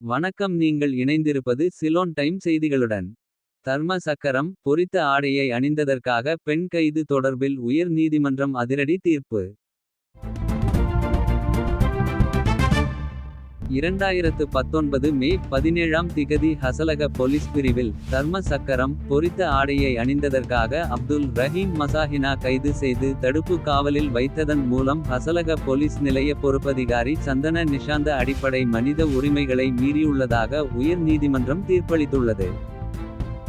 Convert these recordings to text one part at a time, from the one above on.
வணக்கம் நீங்கள் இணைந்திருப்பது சிலோன் டைம் செய்திகளுடன். தர்ம சக்கரம் பொரித்த ஆடையை அணிந்ததற்காக பெண் கைது தொடர்பில் உயர் நீதிமன்றம் அதிரடி தீர்ப்பு. 2019 மே 17ஆம் திகதி ஹசலக பொலிஸ் பிரிவில். தர்ம சக்கரம் பொறித்த ஆடையை அணிந்ததற்காக அப்துல் ரஹீம் மசாஹினா கைது செய்து தடுப்பு காவலில் வைத்ததன் மூலம் ஹசலக பொலிஸ் நிலைய பொறுப்பதிகாரி சந்தன நிஷாந்த அடிப்படை மனித உரிமைகளை மீறியுள்ளதாக உயர் நீதிமன்றம் தீர்ப்பளித்துள்ளது.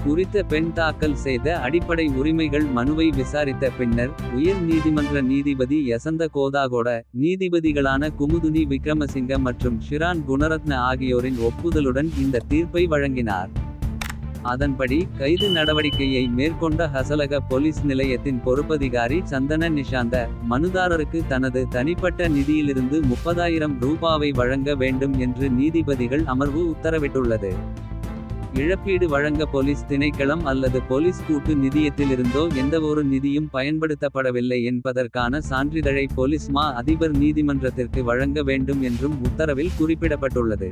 குறித்த பெண் தாக்கல் செய்த அடிப்படை உரிமைகள் மனுவை விசாரித்த பின்னர். உயர் நீதிமன்ற நீதிபதி யசந்த கோதாகோட நீதிபதிகளான குமுதுனி விக்ரமசிங்க மற்றும் ஷிரான் குணரத்ன ஆகியோரின் ஒப்புதலுடன் இந்த தீர்ப்பை வழங்கினார். அதன்படி கைது நடவடிக்கையை மேற்கொண்ட ஹசலக பொலிஸ் நிலையத்தின் பொறுப்பதிகாரி சந்தன நிஷாந்த. மனுதாரருக்கு தனது தனிப்பட்ட நிதியிலிருந்து 30000 ரூபாவை வழங்க வேண்டும் என்று நீதிபதிகள் அமர்வு உத்தரவிட்டுள்ளது. இழப்பீடு வழங்க போலீஸ் திணைக்களம் அல்லது பொலிஸ் கூட்டு நிதியத்திலிருந்தோ எந்தவொரு நிதியும் பயன்படுத்தப்படவில்லை என்பதற்கான சான்றிதழை போலீஸ் மா அதிபர் நீதிமன்றத்திற்கு வழங்க வேண்டும் என்றும் உத்தரவில் குறிப்பிடப்பட்டுள்ளது.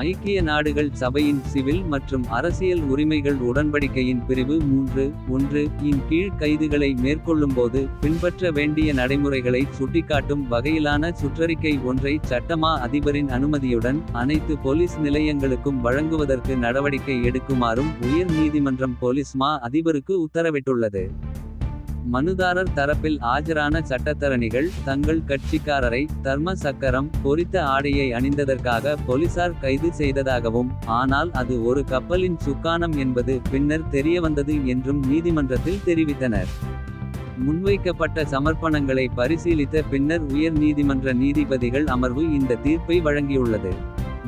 ஐக்கிய நாடுகள் சபையின் சிவில் மற்றும் அரசியல் உரிமைகள் உடன்படிக்கையின் பிரிவு 3.1 இன் கீழ் கைதுகளை மேற்கொள்ளும்போது பின்பற்ற வேண்டிய நடைமுறைகளை சுட்டிக்காட்டும் வகையிலான சுற்றறிக்கை ஒன்றை சட்டமா அதிபரின் அனுமதியுடன் அனைத்து போலீஸ் நிலையங்களுக்கும் வழங்குவதற்கு நடவடிக்கை எடுக்குமாறும் உயர் நீதிமன்றம் பொலிஸ் மா அதிபருக்கு உத்தரவிட்டுள்ளது. மனுதாரர் தரப்பில் ஆஜரான சட்டத்தரணிகள் தங்கள் கட்சிக்காரரை தர்ம சக்கரம் பொறித்த ஆடையை அணிந்ததற்காக போலீசார் கைது செய்ததாகவும் ஆனால் அது ஒரு கப்பலின் சுக்கானம் என்பது பின்னர் தெரியவந்தது என்றும் நீதிமன்றத்தில் தெரிவித்தனர். முன்வைக்கப்பட்ட சமர்ப்பணங்களை பரிசீலித்த பின்னர் உயர் நீதிமன்ற நீதிபதிகள் அமர்வு இந்த தீர்ப்பை வழங்கியுள்ளது.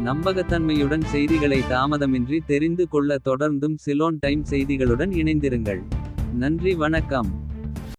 நம்பகத்தன்மையுடன் செய்திகளை தாமதமின்றி தெரிந்து கொள்ள தொடர்ந்தும் சிலோன் டைம் செய்திகளுடன் இணைந்திருங்கள். நன்றி வணக்கம்.